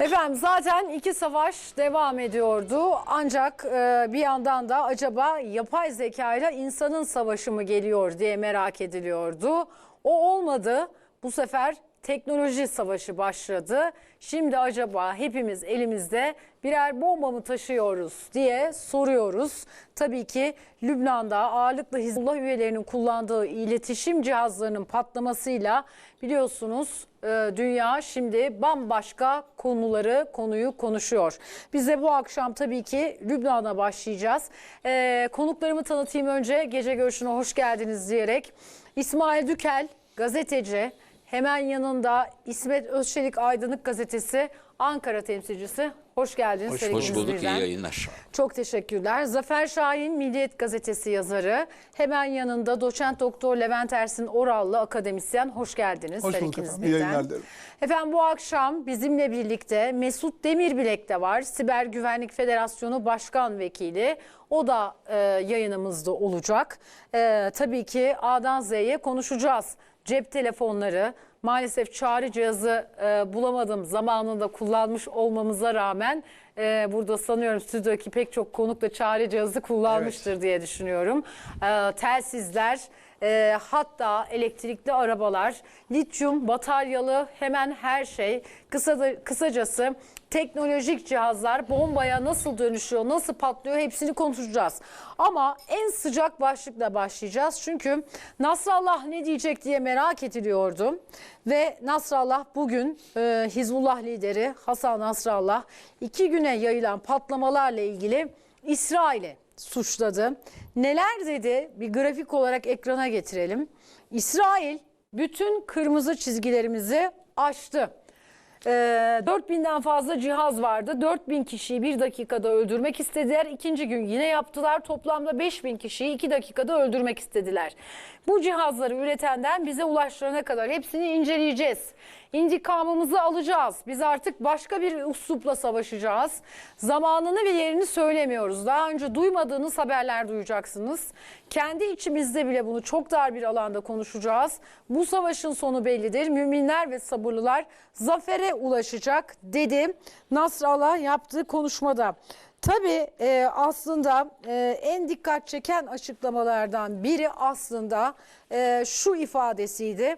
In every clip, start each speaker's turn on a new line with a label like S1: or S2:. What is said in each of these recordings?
S1: Efendim zaten iki savaş devam ediyordu. Ancak e, bir yandan da acaba yapay zeka ile insanın savaşı mı geliyor diye merak ediliyordu. O olmadı. Bu sefer teknoloji savaşı başladı. Şimdi acaba hepimiz elimizde birer bomba mı taşıyoruz diye soruyoruz. Tabii ki Lübnan'da ağırlıklı Hizbullah üyelerinin kullandığı iletişim cihazlarının patlamasıyla biliyorsunuz e, dünya şimdi bambaşka konuları konuyu konuşuyor. Biz de bu akşam tabii ki Lübnan'a başlayacağız. E, konuklarımı tanıtayım önce gece görüşüne hoş geldiniz diyerek. İsmail Dükel gazeteci hemen yanında İsmet Özçelik Aydınlık gazetesi Ankara temsilcisi. Hoş geldiniz.
S2: Hoş, hoş bulduk, iyi yayınlar.
S1: Çok teşekkürler. Zafer Şahin Milliyet Gazetesi yazarı. Hemen yanında doçent doktor Levent Ersin Orallı akademisyen. Hoş geldiniz.
S3: Hoş bulduk efendim. İyi yayınlar dilerim.
S1: Efendim bu akşam bizimle birlikte Mesut Demirbilek de var. Siber Güvenlik Federasyonu Başkan Vekili. O da e, yayınımızda olacak. E, tabii ki A'dan Z'ye konuşacağız. Cep telefonları, maalesef çağrı cihazı e, bulamadım zamanında kullanmış olmamıza rağmen e, burada sanıyorum stüdyodaki pek çok konuk da çağrı cihazı kullanmıştır diye düşünüyorum. E, telsizler, e, hatta elektrikli arabalar, lityum, bataryalı hemen her şey. Kısa, kısacası teknolojik cihazlar bombaya nasıl dönüşüyor, nasıl patlıyor hepsini konuşacağız. Ama en sıcak başlıkla başlayacağız. Çünkü Nasrallah ne diyecek diye merak ediliyordu. Ve Nasrallah bugün e, Hizbullah lideri Hasan Nasrallah iki güne yayılan patlamalarla ilgili İsrail'i suçladı. Neler dedi bir grafik olarak ekrana getirelim. İsrail bütün kırmızı çizgilerimizi aştı. Ee, 4000'den fazla cihaz vardı. 4000 kişiyi bir dakikada öldürmek istediler. İkinci gün yine yaptılar. Toplamda 5000 kişiyi 2 dakikada öldürmek istediler. Bu cihazları üretenden bize ulaştırana kadar hepsini inceleyeceğiz. İntikamımızı alacağız. Biz artık başka bir uslupla savaşacağız. Zamanını ve yerini söylemiyoruz. Daha önce duymadığınız haberler duyacaksınız. Kendi içimizde bile bunu çok dar bir alanda konuşacağız. Bu savaşın sonu bellidir. Müminler ve sabırlılar zafere ulaşacak dedi Nasrallah yaptığı konuşmada. Tabii e, aslında e, en dikkat çeken açıklamalardan biri aslında e, şu ifadesiydi.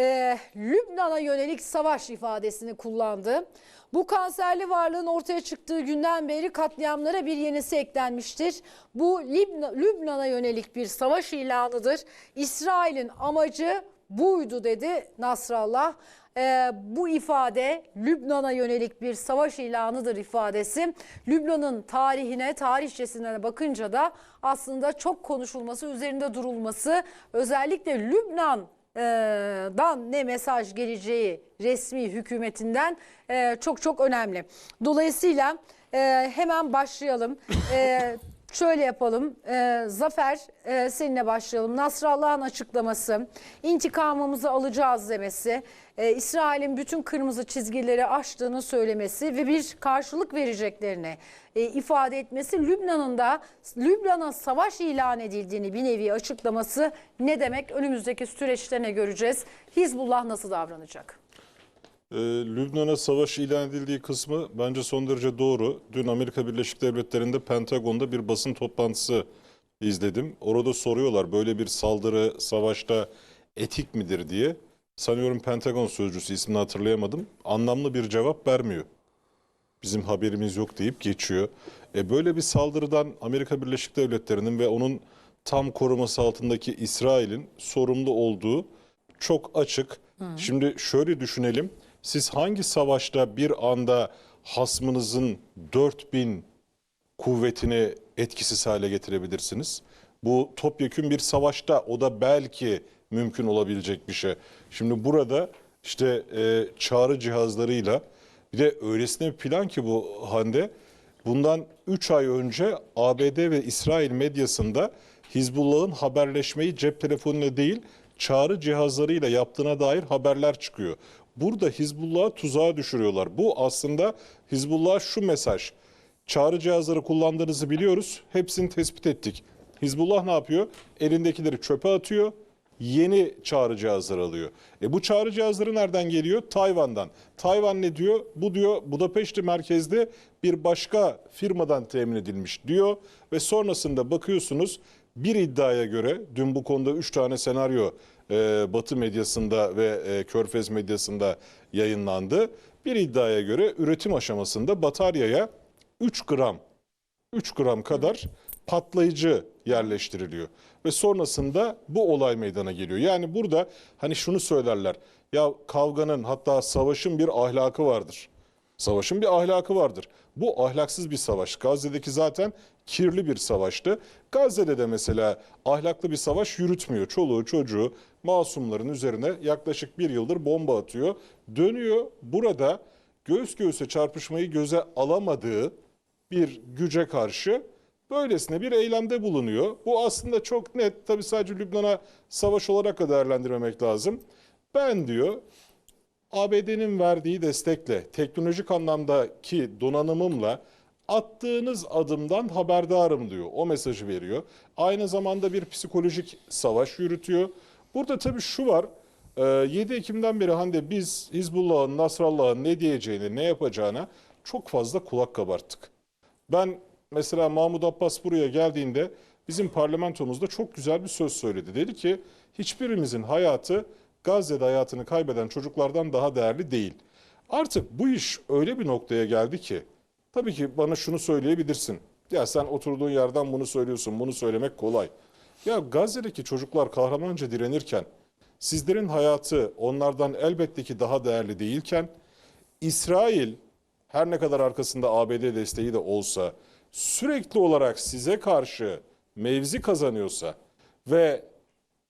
S1: E, Lübnan'a yönelik savaş ifadesini kullandı. Bu kanserli varlığın ortaya çıktığı günden beri katliamlara bir yenisi eklenmiştir. Bu Lübnan'a yönelik bir savaş ilanıdır. İsrail'in amacı buydu dedi Nasrallah. Ee, bu ifade Lübnan'a yönelik bir savaş ilanıdır ifadesi. Lübnan'ın tarihine, tarihçesine bakınca da aslında çok konuşulması, üzerinde durulması, özellikle Lübnan e, dan ne mesaj geleceği resmi hükümetinden e, çok çok önemli. Dolayısıyla e, hemen başlayalım. E, Şöyle yapalım. E, Zafer e, seninle başlayalım. Nasrallah'ın açıklaması, intikamımızı alacağız demesi, e, İsrail'in bütün kırmızı çizgileri aştığını söylemesi ve bir karşılık vereceklerini e, ifade etmesi, Lübnan'ın da Lübnan'a savaş ilan edildiğini bir nevi açıklaması ne demek? Önümüzdeki süreçte ne göreceğiz? Hizbullah nasıl davranacak?
S3: Ee, Lübnan'a savaş ilan edildiği kısmı bence son derece doğru. Dün Amerika Birleşik Devletleri'nde Pentagon'da bir basın toplantısı izledim. Orada soruyorlar böyle bir saldırı savaşta etik midir diye. Sanıyorum Pentagon sözcüsü ismini hatırlayamadım. Anlamlı bir cevap vermiyor. Bizim haberimiz yok deyip geçiyor. E böyle bir saldırıdan Amerika Birleşik Devletleri'nin ve onun tam koruması altındaki İsrail'in sorumlu olduğu çok açık. Şimdi şöyle düşünelim. Siz hangi savaşta bir anda hasmınızın 4000 kuvvetini etkisiz hale getirebilirsiniz? Bu topyekün bir savaşta o da belki mümkün olabilecek bir şey. Şimdi burada işte e, çağrı cihazlarıyla bir de öylesine bir plan ki bu Hande bundan 3 ay önce ABD ve İsrail medyasında Hizbullah'ın haberleşmeyi cep telefonuyla değil çağrı cihazlarıyla yaptığına dair haberler çıkıyor. Burada Hizbullah'ı tuzağa düşürüyorlar. Bu aslında Hizbullah'a şu mesaj. Çağrı cihazları kullandığınızı biliyoruz. Hepsini tespit ettik. Hizbullah ne yapıyor? Elindekileri çöpe atıyor. yeni çağrı cihazları alıyor. E bu çağrı cihazları nereden geliyor? Tayvan'dan. Tayvan ne diyor? Bu diyor Budapeşte merkezde bir başka firmadan temin edilmiş diyor ve sonrasında bakıyorsunuz bir iddiaya göre dün bu konuda 3 tane senaryo e, Batı medyasında ve e, Körfez medyasında yayınlandı. Bir iddiaya göre üretim aşamasında bataryaya 3 gram 3 gram kadar patlayıcı yerleştiriliyor. Ve sonrasında bu olay meydana geliyor. Yani burada hani şunu söylerler. Ya kavganın hatta savaşın bir ahlakı vardır. Savaşın bir ahlakı vardır. Bu ahlaksız bir savaş. Gazze'deki zaten kirli bir savaştı. Gazze'de de mesela ahlaklı bir savaş yürütmüyor. Çoluğu çocuğu masumların üzerine yaklaşık bir yıldır bomba atıyor. Dönüyor burada göğüs göğüse çarpışmayı göze alamadığı bir güce karşı böylesine bir eylemde bulunuyor. Bu aslında çok net. Tabii sadece Lübnan'a savaş olarak da değerlendirmemek lazım. Ben diyor ABD'nin verdiği destekle, teknolojik anlamdaki donanımımla attığınız adımdan haberdarım diyor. O mesajı veriyor. Aynı zamanda bir psikolojik savaş yürütüyor. Burada tabii şu var. e, 7 Ekim'den beri Hande biz Hizbullah'ın, Nasrallah'ın ne diyeceğini, ne yapacağına çok fazla kulak kabarttık. Ben mesela Mahmut Abbas buraya geldiğinde bizim parlamentomuzda çok güzel bir söz söyledi. Dedi ki hiçbirimizin hayatı Gazze'de hayatını kaybeden çocuklardan daha değerli değil. Artık bu iş öyle bir noktaya geldi ki tabii ki bana şunu söyleyebilirsin. Ya sen oturduğun yerden bunu söylüyorsun. Bunu söylemek kolay. Ya Gazze'deki çocuklar kahramanca direnirken sizlerin hayatı onlardan elbette ki daha değerli değilken İsrail her ne kadar arkasında ABD desteği de olsa sürekli olarak size karşı mevzi kazanıyorsa ve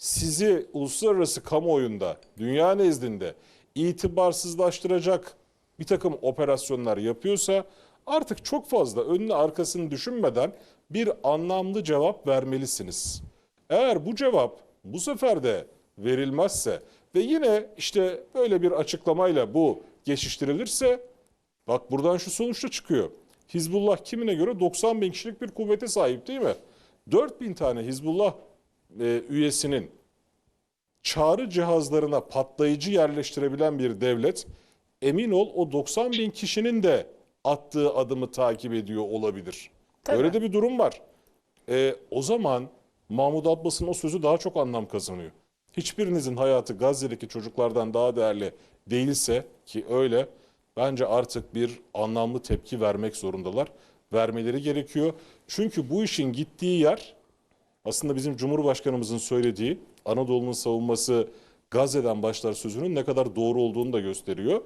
S3: sizi uluslararası kamuoyunda, dünya nezdinde itibarsızlaştıracak bir takım operasyonlar yapıyorsa artık çok fazla önünü arkasını düşünmeden bir anlamlı cevap vermelisiniz. Eğer bu cevap bu sefer de verilmezse ve yine işte böyle bir açıklamayla bu geçiştirilirse bak buradan şu sonuçta çıkıyor. Hizbullah kimine göre 90 bin kişilik bir kuvvete sahip değil mi? 4 bin tane Hizbullah e, üyesinin çağrı cihazlarına patlayıcı yerleştirebilen bir devlet emin ol o 90 bin kişinin de attığı adımı takip ediyor olabilir.
S1: Tabii.
S3: Öyle de bir durum var. E, o zaman Mahmut Abbas'ın o sözü daha çok anlam kazanıyor. Hiçbirinizin hayatı Gazze'deki çocuklardan daha değerli değilse ki öyle bence artık bir anlamlı tepki vermek zorundalar. Vermeleri gerekiyor. Çünkü bu işin gittiği yer aslında bizim Cumhurbaşkanımızın söylediği Anadolu'nun savunması Gazze'den başlar sözünün ne kadar doğru olduğunu da gösteriyor.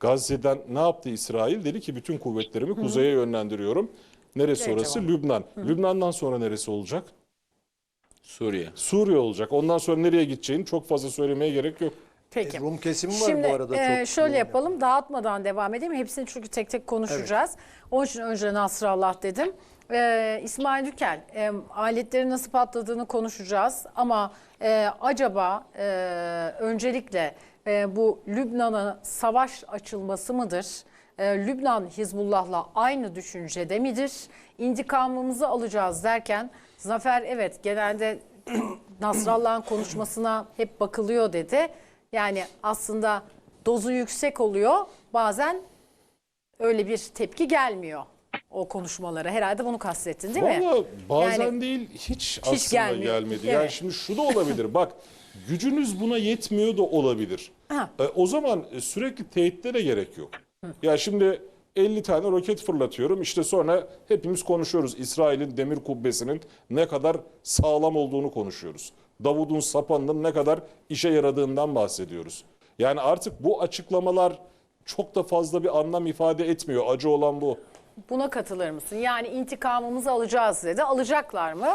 S3: Gazze'den ne yaptı İsrail? Dedi ki bütün kuvvetlerimi kuzeye yönlendiriyorum. Neresi orası? Lübnan. Lübnan'dan sonra neresi olacak?
S2: Suriye.
S3: Suriye olacak. Ondan sonra nereye gideceğini çok fazla söylemeye gerek yok.
S1: Peki.
S4: E, Rum kesimi var
S1: Şimdi
S4: bu arada
S1: e,
S4: çok
S1: şöyle
S4: yoğun
S1: yapalım dağıtmadan devam edeyim. Hepsini çünkü tek tek konuşacağız. Onun için önce Nasrallah dedim. E, İsmail Dükel e, aletlerin nasıl patladığını konuşacağız. Ama e, acaba e, öncelikle e, bu Lübnan'a savaş açılması mıdır? E, Lübnan Hizbullah'la aynı düşüncede midir? İntikamımızı alacağız derken Zafer evet genelde Nasrallah'ın konuşmasına hep bakılıyor dedi. Yani aslında dozu yüksek oluyor. Bazen öyle bir tepki gelmiyor o konuşmalara. Herhalde bunu kastettin değil mi?
S3: Valla bazen
S1: Yani
S3: değil hiç, aslında
S1: gelmiyor.
S3: gelmedi. Yani
S1: Evet.
S3: şimdi şu da olabilir. Bak gücünüz buna yetmiyor da olabilir.
S1: Ha.
S3: E, o zaman e, sürekli teyitlere gerek yok. Ya şimdi 50 tane roket fırlatıyorum. İşte sonra hepimiz konuşuyoruz. İsrail'in demir kubbesinin ne kadar sağlam olduğunu konuşuyoruz. Davud'un sapanının ne kadar işe yaradığından bahsediyoruz. Yani artık bu açıklamalar çok da fazla bir anlam ifade etmiyor. Acı olan bu.
S1: Buna katılır mısın? Yani intikamımızı alacağız dedi. Alacaklar mı?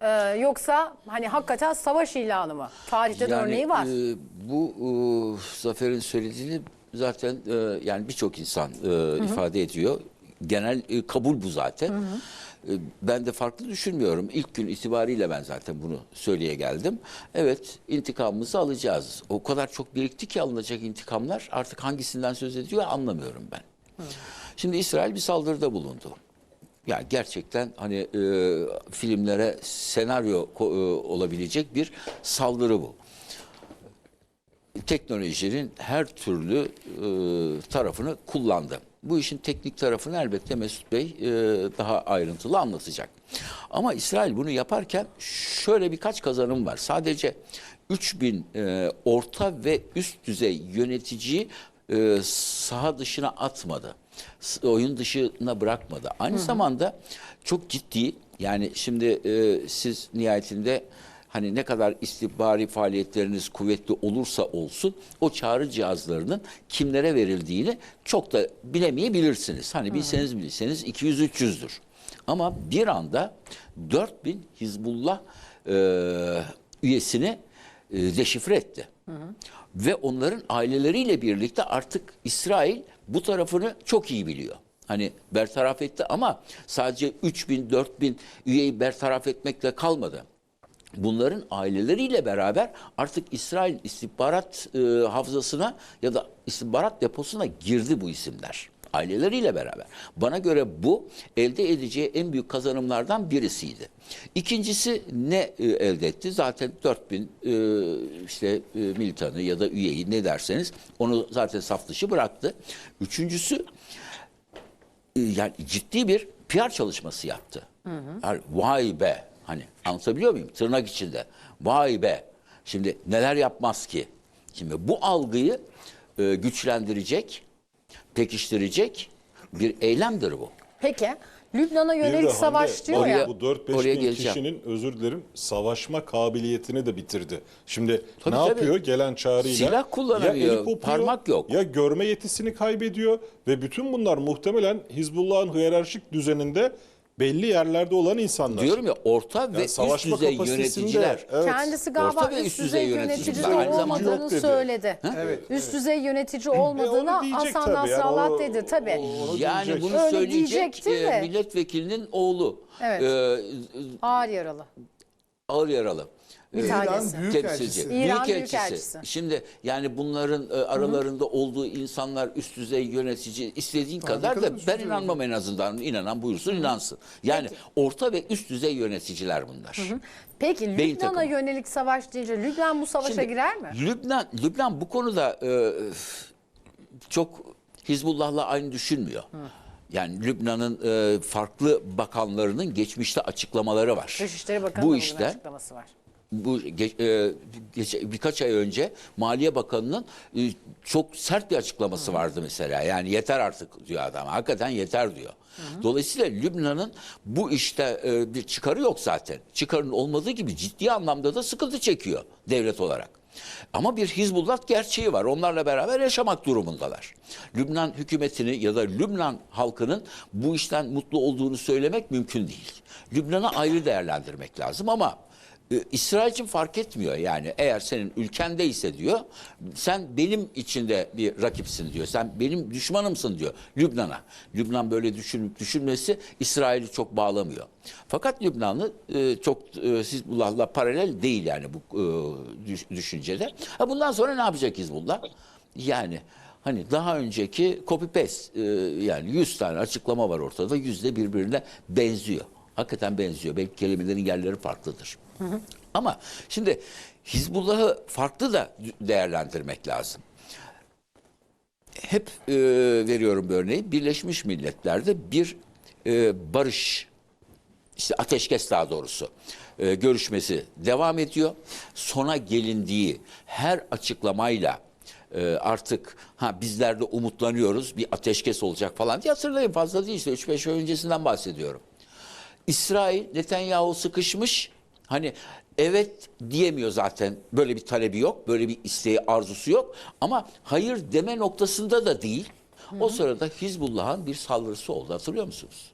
S1: Ee, yoksa hani hakikaten savaş ilanı mı? Tarihte de örneği var.
S2: e, bu e, Zafer'in söylediğini zaten e, yani birçok insan e, ifade ediyor. Genel e, kabul bu zaten. E, Ben de farklı düşünmüyorum. İlk gün itibariyle ben zaten bunu söyleye geldim. Evet intikamımızı alacağız. O kadar çok birikti ki alınacak intikamlar artık hangisinden söz ediyor anlamıyorum ben. Şimdi İsrail bir saldırıda bulundu. Yani gerçekten hani e, filmlere senaryo e, olabilecek bir saldırı bu. Teknolojinin her türlü e, tarafını kullandı. Bu işin teknik tarafını elbette Mesut Bey e, daha ayrıntılı anlatacak. Ama İsrail bunu yaparken şöyle birkaç kazanım var. Sadece 3000 e, orta ve üst düzey yöneticiyi e, saha dışına atmadı. Oyun dışına bırakmadı. Aynı zamanda çok ciddi yani şimdi e, siz nihayetinde hani ne kadar istihbari faaliyetleriniz kuvvetli olursa olsun o çağrı cihazlarının kimlere verildiğini çok da bilemeyebilirsiniz. Hani bilseniz bilseniz 200-300'dür. Ama bir anda 4000 Hizbullah e, üyesini e, deşifre etti. Ve onların aileleriyle birlikte artık İsrail bu tarafını çok iyi biliyor. Hani bertaraf etti ama sadece 3000 4000 üyeyi bertaraf etmekle kalmadı. Bunların aileleriyle beraber artık İsrail istihbarat e, hafızasına ya da istihbarat deposuna girdi bu isimler. Aileleriyle beraber. Bana göre bu elde edeceği en büyük kazanımlardan birisiydi. İkincisi ne e, elde etti? Zaten 4000 e, işte e, militanı ya da üyeyi ne derseniz onu zaten saf dışı bıraktı. Üçüncüsü yani ciddi bir PR çalışması yaptı. Yani vay be hani anlatabiliyor muyum? Tırnak içinde. Vay be. Şimdi neler yapmaz ki? Şimdi bu algıyı güçlendirecek, pekiştirecek bir eylemdir bu.
S1: Peki Lübnan'a yönelik
S3: Hande,
S1: savaş diyor
S3: bak
S1: ya.
S3: Bu 4-5
S2: Oraya
S3: bin
S2: geleceğim.
S3: kişinin özür dilerim savaşma kabiliyetini de bitirdi. Şimdi
S2: Tabii,
S3: ne
S2: tabii.
S3: yapıyor gelen çağrıyla?
S2: Silah kullanamıyor,
S3: Ya eli kopuyor,
S2: parmak yok.
S3: Ya görme yetisini kaybediyor ve bütün bunlar muhtemelen Hizbullah'ın hiyerarşik düzeninde belli yerlerde olan insanlar.
S2: Diyorum ya orta ve
S3: Yani
S2: üst
S3: savaşma
S2: düzey yöneticiler.
S3: Evet.
S1: Kendisi galiba
S2: Orta ve
S1: üst
S2: üst
S1: düzey yönetici
S2: yöneticiler.
S1: de
S2: Aynı zamanda-
S1: olmadığını söyledi.
S3: Evet,
S1: Üst düzey yönetici
S3: E,
S1: olmadığını
S3: diyecek
S1: Hasan
S3: tabii, yani
S1: Nasrallah
S3: o-
S1: dedi tabii.
S3: o- onu
S2: Yani
S3: diyecek.
S2: bunu
S1: Öyle
S2: söyleyecek e, milletvekilinin oğlu.
S1: Evet.
S2: E,
S1: Ağır yaralı.
S2: ağır yaralı.
S1: Bir
S2: e,
S1: tanesi.
S4: İran
S2: temsilci.
S4: Büyükelçisi.
S1: İran
S2: Büyükelçisi.
S1: Büyükelçisi.
S2: Şimdi yani bunların e, aralarında olduğu insanlar üst düzey yönetici istediğin kadar da
S4: kadar üst
S2: ben
S4: düzey
S2: inanmam en azından. İnanan buyursun inansın. Yani orta ve üst düzey yöneticiler bunlar.
S1: Peki
S2: Beyin
S1: Lübnan'a
S2: takımı.
S1: yönelik savaş deyince Lübnan bu savaşa
S2: Şimdi,
S1: girer mi?
S2: Lübnan, Lübnan bu konuda e, çok Hizbullah'la aynı düşünmüyor. Yani Lübnan'ın e, farklı bakanlarının geçmişte açıklamaları var.
S1: Dışişleri Bakanı
S2: bu
S1: bunun
S2: işler
S1: açıklaması var.
S2: Bu ge- e, geç- birkaç ay önce Maliye Bakanı'nın e, çok sert bir açıklaması vardı mesela. Yani yeter artık diyor adam. Hakikaten yeter diyor. Dolayısıyla Lübnan'ın bu işte e, bir çıkarı yok zaten. Çıkarın olmadığı gibi ciddi anlamda da sıkıntı çekiyor devlet olarak. Ama bir Hizbullah gerçeği var. Onlarla beraber yaşamak durumundalar. Lübnan hükümetini ya da Lübnan halkının bu işten mutlu olduğunu söylemek mümkün değil. Lübnan'ı ayrı değerlendirmek lazım ama İsrail için fark etmiyor yani eğer senin ülkendeyse diyor sen benim içinde bir rakipsin diyor sen benim düşmanımsın diyor Lübnan'a. Lübnan böyle düşünüp düşünmesi İsrail'i çok bağlamıyor. Fakat Lübnanlı e, çok e, Hizbullah'la paralel değil yani bu e, düş- düşüncede. Ha bundan sonra ne yapacak Hizbullah? Yani hani daha önceki copy paste e, yani 100 tane açıklama var ortada yüzde birbirine benziyor. Hakikaten benziyor. Belki kelimelerin yerleri farklıdır. Ama şimdi Hizbullah'ı farklı da değerlendirmek lazım. Hep e, veriyorum bir örneği. Birleşmiş Milletler'de bir e, barış işte ateşkes daha doğrusu e, görüşmesi devam ediyor. Sona gelindiği her açıklamayla e, artık ha bizler de umutlanıyoruz bir ateşkes olacak falan diye hatırlayın fazla değil işte 3-5 ay öncesinden bahsediyorum. İsrail Netanyahu sıkışmış. Hani evet diyemiyor zaten. Böyle bir talebi yok. Böyle bir isteği, arzusu yok. Ama hayır deme noktasında da değil. O sırada Hizbullah'ın bir saldırısı oldu. Hatırlıyor musunuz?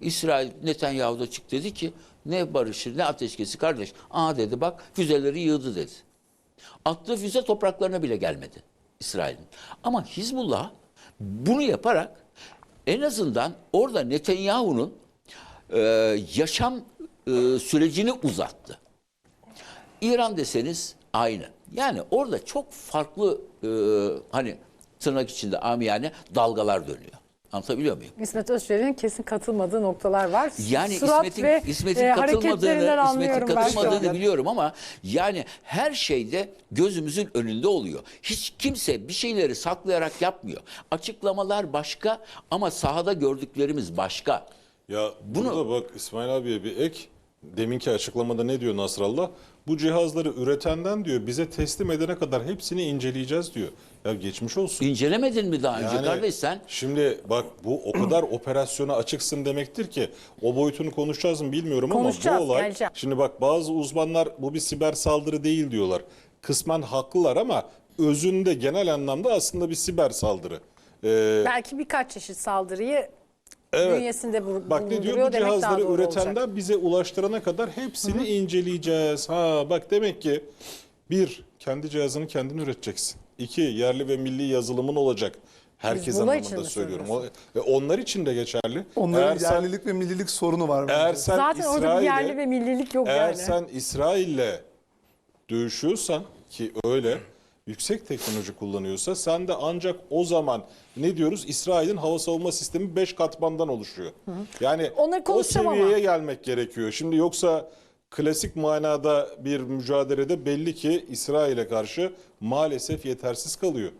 S2: İsrail Netanyahu da çıktı dedi ki ne barışı ne ateşkesi kardeş. Aa dedi bak füzeleri yığdı dedi. Attığı füze topraklarına bile gelmedi İsrail'in. Ama Hizbullah bunu yaparak en azından orada Netanyahu'nun e, yaşam e, sürecini uzattı. İran deseniz aynı. Yani orada çok farklı e, hani tırnak içinde amiyane dalgalar dönüyor. Anlatabiliyor muyum?
S1: İsmet Özçelik'in kesin katılmadığı noktalar var.
S2: Yani
S1: Surat
S2: İsmet'in
S1: ve
S2: İsmet'in
S1: e,
S2: katılmadığını,
S1: hareketlerinden
S2: İsmet'in katılmadığını biliyorum ama yani her şeyde gözümüzün önünde oluyor. Hiç kimse bir şeyleri saklayarak yapmıyor. Açıklamalar başka ama sahada gördüklerimiz başka.
S3: Ya
S2: Bunu-
S3: burada bak İsmail abiye bir ek. Deminki açıklamada ne diyor Nasrallah? Bu cihazları üretenden diyor bize teslim edene kadar hepsini inceleyeceğiz diyor. Ya geçmiş olsun.
S2: İncelemedin mi daha önce
S3: Yani
S2: kardeş sen?
S3: Şimdi bak bu o kadar operasyona açıksın demektir ki o boyutunu konuşacağız mı bilmiyorum
S1: Konuşacağız,
S3: ama bu olay
S1: geleceğim.
S3: şimdi bak bazı uzmanlar bu bir siber saldırı değil diyorlar. Kısmen haklılar ama özünde genel anlamda aslında bir siber saldırı. Ee,
S1: Belki birkaç çeşit saldırıyı
S3: Evet.
S1: bünyesinde bu-
S3: Bak ne diyor bu cihazları üretenden
S1: olacak.
S3: bize ulaştırana kadar hepsini inceleyeceğiz. Ha bak demek ki bir kendi cihazını kendin üreteceksin. İki yerli ve milli yazılımın olacak. Herkes anlamında söylüyorum. O, ve onlar için de geçerli.
S4: Onların
S3: eğer sen,
S4: yerlilik ve millilik sorunu var.
S3: eğer
S4: bence.
S3: sen
S1: Zaten orada bir yerli ve millilik yok
S3: eğer
S1: yani.
S3: sen İsrail'le dövüşüyorsan ki öyle yüksek teknoloji kullanıyorsa sen de ancak o zaman ne diyoruz? İsrail'in hava savunma sistemi 5 katmandan oluşuyor. Yani
S1: Onları
S3: o
S1: konuşacağım ama.
S3: seviyeye gelmek gerekiyor. Şimdi yoksa klasik manada bir mücadelede belli ki İsrail'e karşı maalesef yetersiz kalıyor.